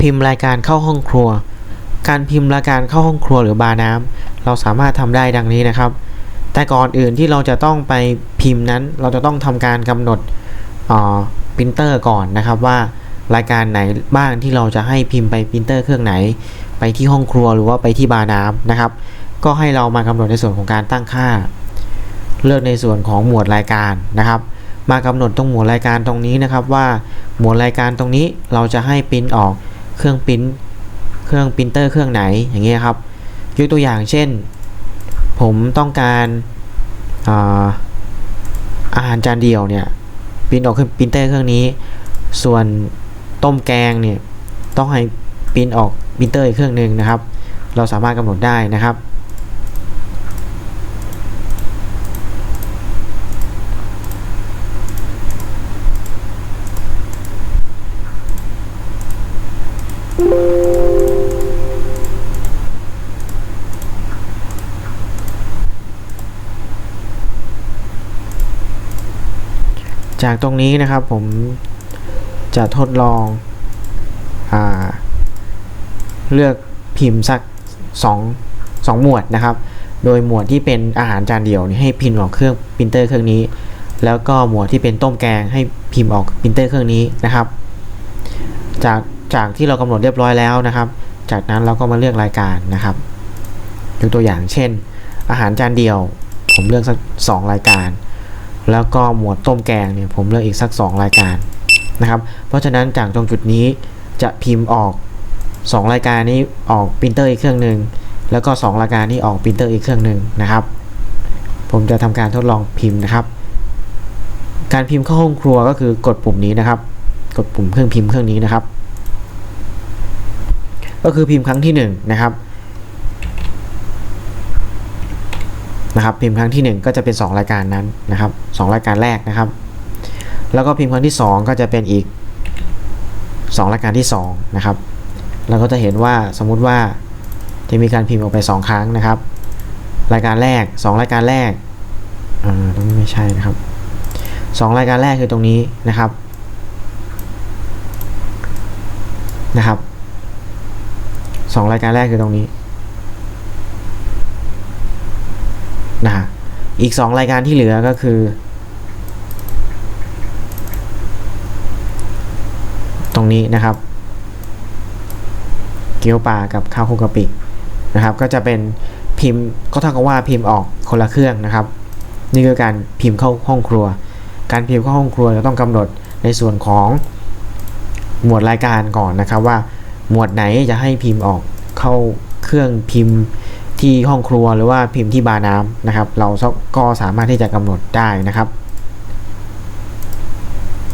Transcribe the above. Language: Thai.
พิมพ์รายการเข้าห้องครัว การพิมพ์รายการเข้าห้องครัวหรือบาร์น้ำเราสามารถทำได้ดังนี้นะครับ แต่ก่อนอื่นที่เราจะต้องไปพิมพ์นั้น เราจะต้องทำการกำหนดปรินเตอร์ก่อนนะครับว่ารายการไหนบ้างที่เราจะให้พิมพ์ไปปรินเตอร์เครื่องไหน ไปที่ห้องครัวหรือว่าไปที่บาร์น้ำนะครับ ก็ให้เรามากำหนดในส่วนของการตั้งค่า เลือกในส่วนของหมวดรายการนะครับมากำหนดตรงหมวดรายการตรงนี้นะครับว่าหมวดรายการตรงนี้เราจะให้ปริ้นออก เครื่องพิมพ์เครื่องพิมพ์เตอร์เครื่องไหนอย่างเงี้ยครับ ยกตัวอย่างเช่น ผมต้องการอาอาหารจานเดียวเนี่ยพิมพ์ออกเครื่องพิมพ์เตอร์เครื่องนี้ ส่วนต้มแกงเนี่ยต้องให้พิมพ์ออกพิมพ์เตอร์อีกเครื่องหนึ่งนะครับ เราสามารถกำหนดได้นะครับ จากตรงนี้นะครับผมจะทดลองอเลือกพิมพ์สัก2 2หมวดนะครับ โดยหมวดที่เป็นอาหารจานเดียวนี่ให้พิมพ์ออกเครื่องปรินเตอร์เครื่องนี้ แล้วก็หมวดที่เป็นต้มแกงให้พิมพ์ออกปรินเตอร์เครื่องนี้นะครับ จากจากที่เรากำหนดเรียบร้อยแล้วนะครับ จากนั้นเราก็มาเลือกรายการนะครับยกตัวอย่างเช่น อาหารจานเดียว ผมเลือกสัก2รายการ แล้วก็หมวดต้มแกงเนี่ยผมเลือกอีกสัก 2 รายการนะครับ เพราะฉะนั้นจากตรงจุดนี้จะพิมพ์ออก 2 รายการนี้ออกปรินเตอร์อีกเครื่องหนึ่งแล้วก็ 2 รายการนี้ออกปรินเตอร์อีกเครื่องหนึ่งนะครับ ผมจะทำการทดลองพิมพ์นะครับ การพิมพ์เข้าห้องครัวก็คือกดปุ่มนี้นะครับ กดปุ่มเครื่องพิมพ์เครื่องนี้นะครับ ก็คือพิมพ์ครั้งที่1นะครับ นะครับพิมพ์ครั้งที่ 1 ก็จะเป็น 2 รายการนั้นนะครับ 2 รายการแรกนะครับ แล้วก็พิมพ์ครั้งที่ 2 ก็จะเป็นอีก 2 รายการที่2นะครับเราก็จะเห็นว่าสมมุติว่าจะมีการพิมพ์ออกไป 2 ครั้งนะครับ รายการแรก 2 รายการแรกอ่าตรงนี้ไม่ใช่นะครับ 2 รายการแรกคือตรงนี้นะครับนะครับสองรายการแรกคือตรงนี้ นะฮะอีก 2 รายการที่เหลือก็คือ ตรงนี้นะครับ เกี๊ยวปลากับข้าวคุกกะปินะครับ ก็จะเป็นพิมพ์ก็เท่ากับว่าพิมพ์ออกคนละเครื่องนะครับ นี่คือการพิมพ์เข้าห้องครัว การพิมพ์เข้าห้องครัวจะต้องกำหนดในส่วนของหมวดรายการก่อนนะครับว่าหมวดไหนจะให้พิมพ์ออกเข้าเครื่องพิมพ์ ที่ห้องครัวหรือว่าพิมพ์ที่บาร์น้ำนะครับ เราก็สามารถที่จะกำหนดได้นะครับ